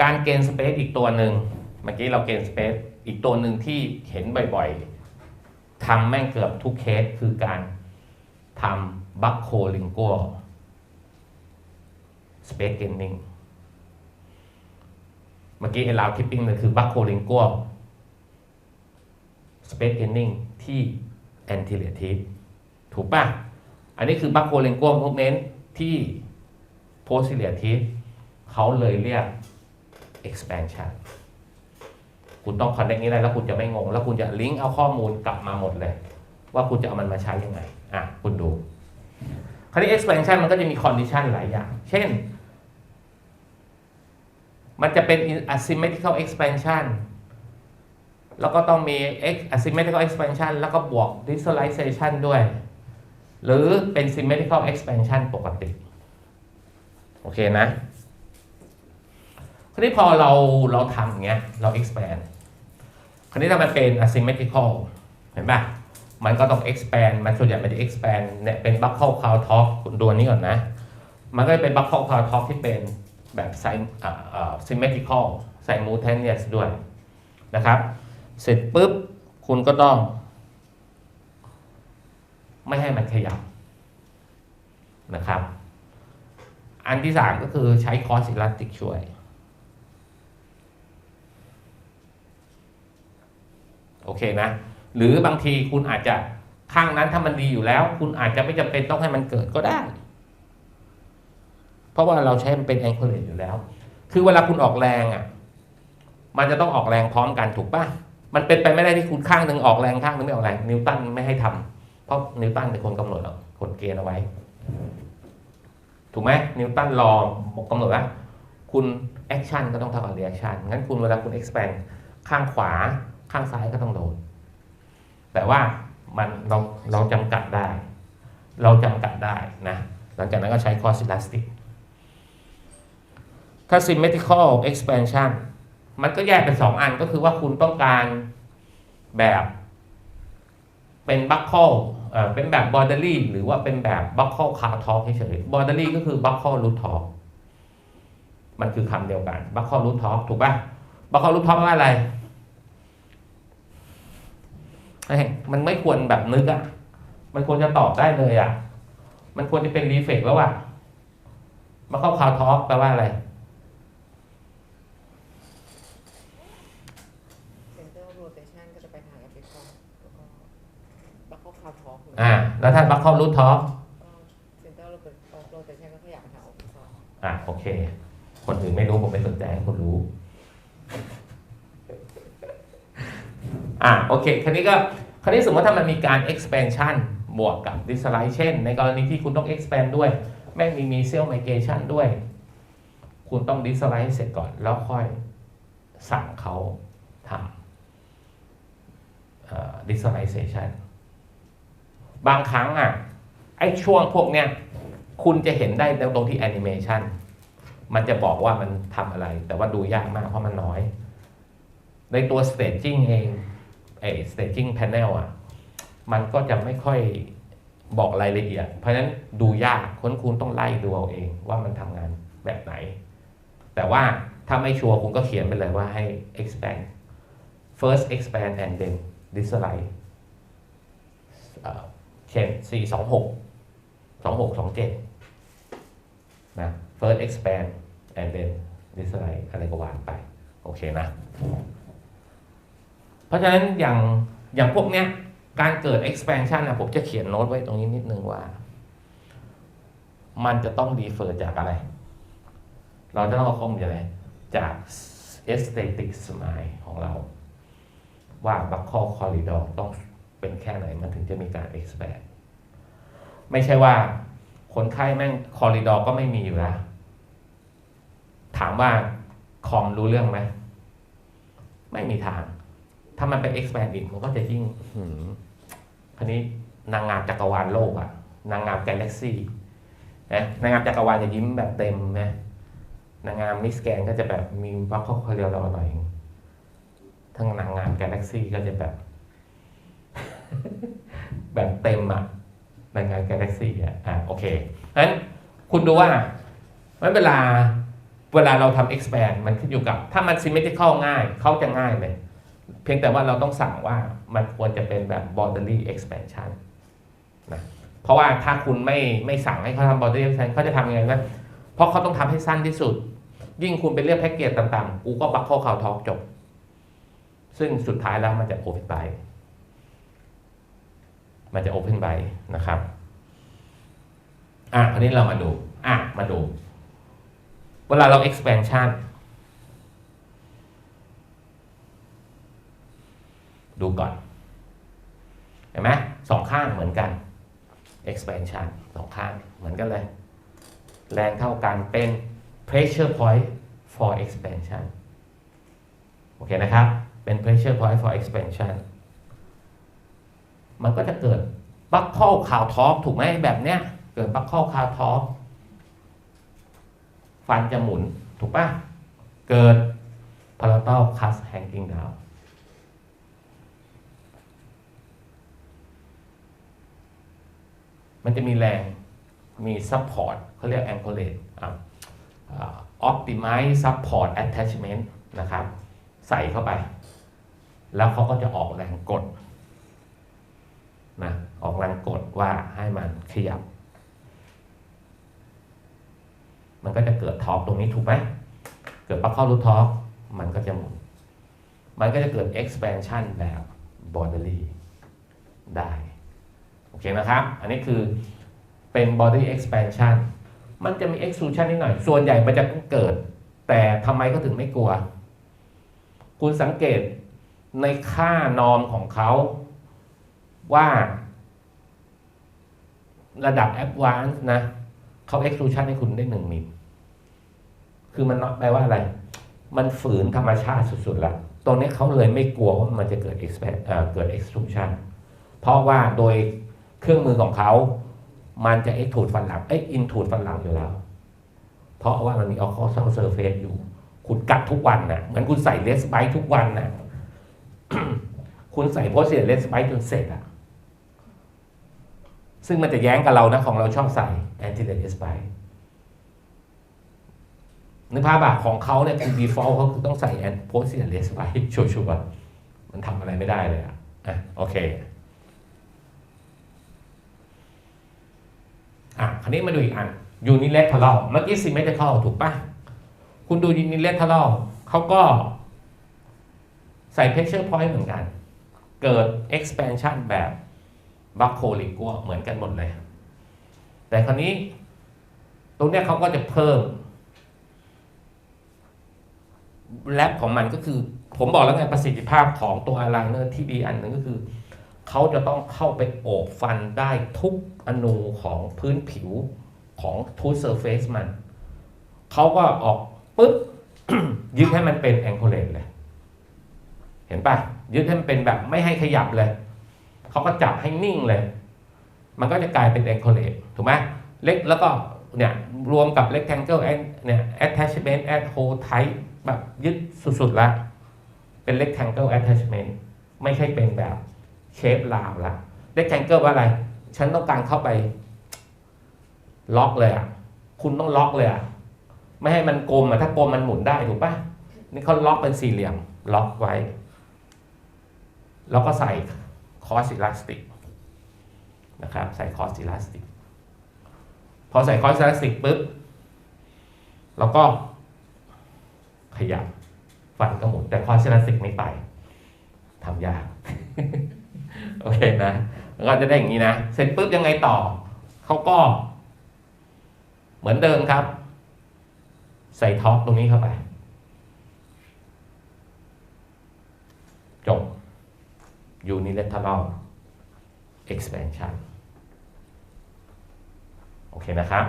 การเกณฑ์สเปซอีกตัวหนึ่งเมื่อกี้เราเกณฑ์สเปซอีกตัวหนึ่งที่เห็นบ่อยๆทำแม่งเกือบทุกเคสคือการทำบัคโคลิงกัวสเปซเกนนิ่งเมื่อกี้ไอ้ลาวทิปปิ้งเลยคือบัคโคลิงกัวสเปซเกนนิ่งที่แอนติเลทีฟถูกป่ะอันนี้คือบัคโคลิงกัวพวกเน้นที่โพสิเลทีฟเขาเลยเรียก expansion คุณต้องคอนเน c t นี้ได้แล้วคุณจะไม่งง แล้วคุณจะลิงก์เอาข้อมูลกลับมาหมดเลย ว่าคุณจะเอามันมาใช้ยังไง อะ คุณดู คราวนี้ expansion มันก็จะมี condition หลายอย่าง เช่น มันจะเป็น asymmetrical expansion แล้วก็ต้องมี asymmetrical expansion แล้วก็บวก visualization ด้วย หรือเป็น symmetrical expansion ปกติ โอเคนะ ราวนี้พอเราเราทำอย่างเงี้ยเรา expand คราวนี้ถ้ามันเป็น asymmetrical เห็นป่ะมันก็ต้อง expand มันส่วนใหญ่มันจะ expand เนี่ยเป็น buckle cloud talk คุณดูนนี้ก่อนนะ มันก็จะเป็น buckle cloud talk ที่เป็นแบบ sin symmetrical simultaneous ด้วยนะครับ เสร็จปุ๊บ คุณก็ต้อง ไม่ให้มันขยับนะครับ อันที่สามก็คือใช้ cross elastic ช่วย โอ เคนะ หรือบางทีคุณอาจจะข้างนั้นถ้ามันดีอยู่แล้ว คุณอาจจะไม่จำเป็นต้องให้มันเกิดก็ได้ เพราะว่าเราใช้มันเป็น anchorage อยู่แล้ว คือเวลาคุณออกแรงอะ มันจะต้องออกแรงพร้อมกันถูกป่ะมันเป็นไปไม่ได้ที่คุณข้างหนึ่งออกแรงข้างหนึงไม่ออกแรงนิวตันไม่ให้ทำเพราะนิวตันเป็นคนกำหนดกฎเกณฑ์เอาไว้ ถูกไหมนิวตันรอกำหนดว่าคุณแอคชั่นก็ต้องเท่ากับเรีแอคชั่นงั้นคุณเวลาคุณ expand ข้างขวา ข้างซ้ายก็ต้องโดน แต่ว่ามันเราเราจำกัดได้ เราจำกัดได้นะ หลังจากนั้นก็ใช้ cross elastic ถ้า symmetrical expansion มันก็แยกเป็นสองอันก็คือว่าคุณต้องการแบบเป็น buckle เอ่อเป็นแบบ borderly หรือว่าเป็นแบบ buckle car talk เฉยๆ borderly ก็คือ buckle root talk มันคือคำเดียวกัน buckle root talk ถูกป่ะ buckle root talk แปลว่าอะไร มันไม่ควรแบบนึกอะ่ะ มันควรจะตอบได้เลยอะ่ะ มันควรจะเป็นรีเฟกแล้วอะ่ะ มาเข้าคาวทอล์กแปลว่าอะไรเซนเตอร์โรเตชันก็จะไปทางแอฟริกาแล้วก็บัคเข้าคาวทอล์กอ่า แล้วถ้าบัคเข้ารูททอล์กก็เซนเตอร์โรเตชันก็ขยับไปทางออฟฟิศอ่าโอเค คนอื่นไม่รู้ผมไม่สนใจให้คนรู้ อ่าโอเคคราวนี้ก็คราวนี้สมมติถ้ามันมีการ expansion บวกกับ dislike เช่น ในกรณีที่คุณต้อง expand ด้วย แม่งมีมี cell migration ด้วย คุณต้อง dislike เสร็จก่อน แล้วค่อยสั่งเขาทำ dislization บางครั้งอะไอ้ช่วงพวกเนี้ยคุณจะเห็นได้ตรงที่ animation มันจะบอกว่ามันทำอะไร แต่ว่าดูยากมากเพราะมันน้อย ในตัว staging เอง ไอ้ staging panel อะมันก็จะไม่ค่อยบอกรายละเอียด เพราะฉะนั้นดูยากค้นคุณต้องไล่ดูเอาเองว่ามันทำงานแบบไหน แต่ว่าถ้าไม่ชัวร์คุณก็เขียนไปเลยว่าให้ expand first expand and then dislike เอ่อเช่น4 2 6 2 6 2 7นะ first expand and then dislike อะไรก็ว่าไป โอเคนะ เพราะฉะนั้นอย่างอย่างพวกเนี้ยการเกิด expansion นะผมจะเขียนโน้ตไว้ตรงนี้นิดนึงว่า มันจะต้องดีเฟอร์จากอะไร เราจะต้องเอาข้อมูลจากอะไรจาก aesthetic smile ของเรา ว่า buccal corridor ต้องเป็นแค่ไหนมันถึงจะมีการ expand ไม่ใช่ว่าคนไข้แม่ง corridor ก็ไม่มีอยู่แล้ว ถามว่าคอมรู้เรื่องไหม ไม่มีทาง ถ้ามันเป็น expand อีกมันก็จะยิ่งหืมคันนี้นางงามจักรวาลโลกอะนางงามกาแล็กซี่นะนางงามจักรวาลจะยิ้มแบบเต็มนะนางงามมิสแกนก็จะแบบมีวัคคอเรียวเราหน่อยทั้งนางงามกาแล็กซี่ก็จะแบบ แบบเต็มอะนางงามกาแล็กซี่อะอะโอเคเพราะฉะนั้นคุณดูว่าเมื่อเวลาเวลาเราทำ expand มันขึ้นอยู่กับ ถ้ามัน symmetrical ง่าย เขาจะง่ายเลย เพียงแต่ว่าเราต้องสั่งว่ามันควรจะเป็นแบบ boundary expansion นะเพราะว่าถ้าคุณไม่ไม่สั่งให้เขาทำ boundary expansion เขาจะทำยังไงนะเพราะเขาต้องทำให้สั้นที่สุด ยิ่งคุณไปเลือกแพ็กเกจต่างๆ กูก็บักข้อข่าวทอกจบ ซึ่งสุดท้ายแล้วมันจะ open by มันจะ open by นะครับอะอันนี้เรามาดูอะมาดู เวลาเรา expansion ดูก่อน เห็นไหมสองข้างเหมือนกัน expansion สองข้างเหมือนกันเลย แรงเท่ากันเป็น pressure point for expansion โอเคนะครับ เป็น pressure point for expansion มันก็จะเกิด buckle ข่าวท็อปถูกไหมแบบเนี้ย เกิด buckle ข่าวท็อปฟันจะหมุนถูกปะเกิด palatal cast hanging down มันจะมีแรงมี support เขาเรียก anchorage อะอ่า optimize support attachment นะครับ ใส่เข้าไป แล้วเขาก็จะออกแรงกดนะออกแรงกดว่าให้มันขยับ มันก็จะเกิดทอร์กตรงนี้ถูกไหม เกิดปักเข้ารูทอร์กมันก็จะหมุน มันก็จะเกิด expansion แบบ bodily ได้ เคนะครับ อันนี้คือเป็น body expansion มันจะมี extrusion นิดหน่อย ส่วนใหญ่มันจะเกิด แต่ทำไมก็ถึงไม่กลัว คุณสังเกตในค่านอมของเขาว่าระดับ advance นะเขา extrusion ให้คุณได้หนึ่งมิลคือมันแปลว่าอะไร มันฝืนธรรมชาติสุดๆล้วตรงนี้เขาเลยไม่กลัวว่ามันจะเกิด expand เกิด extrusion เพราะว่าโดย เครื่องมือของเขา มันจะ extrude ฟันหลังเอ้ย intrude ฟันหลังอยู่แล้ว เพราะว่ามันมี occlusal surface อยู่ คุณกัดทุกวันนะเหมือนคุณใส่เลสไบทุกวันนะคุณใส่โพสเซียเลสไบจนเสร็จอะซึ่งมันจะแย้งกับเรานะของเราชอบใส่ anti l a s e b i นึกภาพอะของเขาเนี่ยคือ default เขาคือต้องใส่ a n p o s t i l a s e b i ชัวร์ๆมันทำอะไรไม่ได้เลยอะอะโอเค อะคราวนี้มาดูอีกอัน unilateral เมื่อกี้ symmetrical ถูกปะคุณดู unilateral เขาก็ใส่ pressure point เหมือนกัน เกิด expansion แบบบัคโคลิกัวเหมือนกันหมดเลย แต่คราวนี้ ตรงเนี้ยเขาก็จะเพิ่มแรปของมันก็คือ ผมบอกแล้วไงประสิทธิภาพของตัวอ l ไลเนอร์ที่ดีอันหนึ่งก็คือ เขาจะต้องเข้าไปโอบฟันได้ทุกอนูของพื้นผิวของทูเซอร์เฟซมัน เขาก็ออกปุ๊บยึดให้มันเป็นแองโคเลตเลย เห็นปะยึดให้มันเป็นแบบไม่ให้ขยับเลย เขาก็จับให้นิ่งเลย มันก็จะกลายเป็น anchorage ถูกไหมเล็กแล้วก็เนี่ยรวมกับ rectangle and เนี่ย attachment at hold tight แบบยึดสุดๆละเป็น rectangle attachment ไม่ใช่เป็นแบบ shape ลาวละ rectangle ว่าอะไร ฉันต้องการเข้าไป ล็อกเลยอะ คุณต้องล็อกเลยอะ ไม่ให้มันกลมอะ ถ้ากลมมันหมุนได้ถูกปะนี่เขาล็อกเป็นสี่เหลี่ยม ล็อกไว้ แล้วก็ใส่คอสอิลาสติกนะครับ ใส่คอสอิลาสติก พอใส่คอสอิลาสติกปุ๊บ แล้วก็ขยับฟันก็หมุนแต่คอสอิลาสติกไม่ไปทำยาก โอเคนะก็จะได้อย่างนี้นะ เสร็จปุ๊บยังไงต่อ เขาก็ เหมือนเดิมครับ ใส่ท็อปตรงนี้เข้าไป จบ unilateral expansion โอเคนะครับ